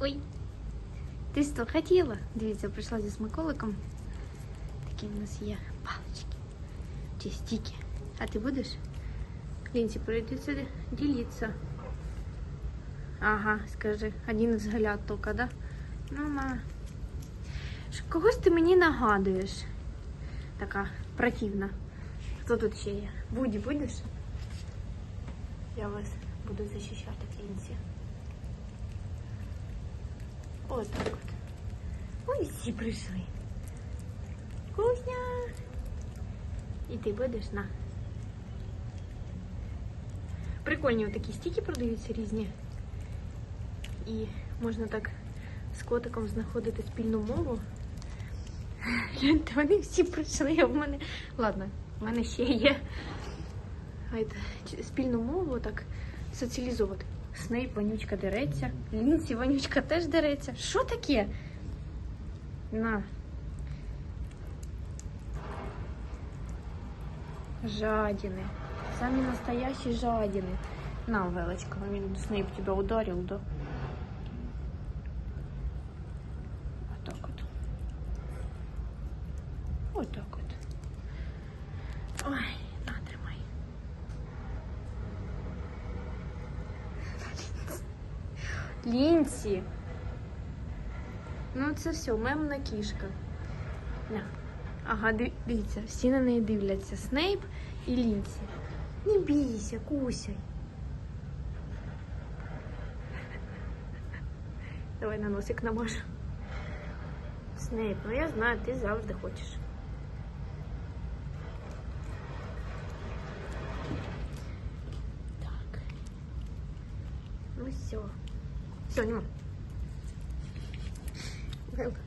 Ой. Ти що хотіла? Дивіться, прийшла зі смаколиком. Такі в нас є палички. Чи стіки. А ти будеш? Лінці, прийди сюди. Ага, скажи, один взгляд тільки, да? Ну, ма. Когось ти мені нагадуєш. Така противна. Хто тут ще є? Буді будеш? Я вас буду захищати, Лінці. Ось так от. Ой, всі прийшли. Кузня. І ти будеш на. Прикольні такі стіки продаються різні. І можна так з котиком знаходити спільну мову. Вони всі прийшли, а в мене. Ладно, в мене ще є. Спільну мову так соціалізувати. Снейп, вонючка дереться. Лінсі, вонючка теж дереться. Що таке? На. Жадины. Самі настоящие жадины. На, Велочка, він Снейп тебя ударил, да? Вот так вот. Вот так вот. Ой, на, тримай. Лінсі. Ну, це все, мемна кішка. На. Ага, ди- дивіться, всі на неї дивляться. Снейп і Лінсі. Не бійся, кусяй. Давай на носик намажу. Снейп, ну я знаю, ти завжди хочеш. Так. Ну все. Все, не могу. Okay.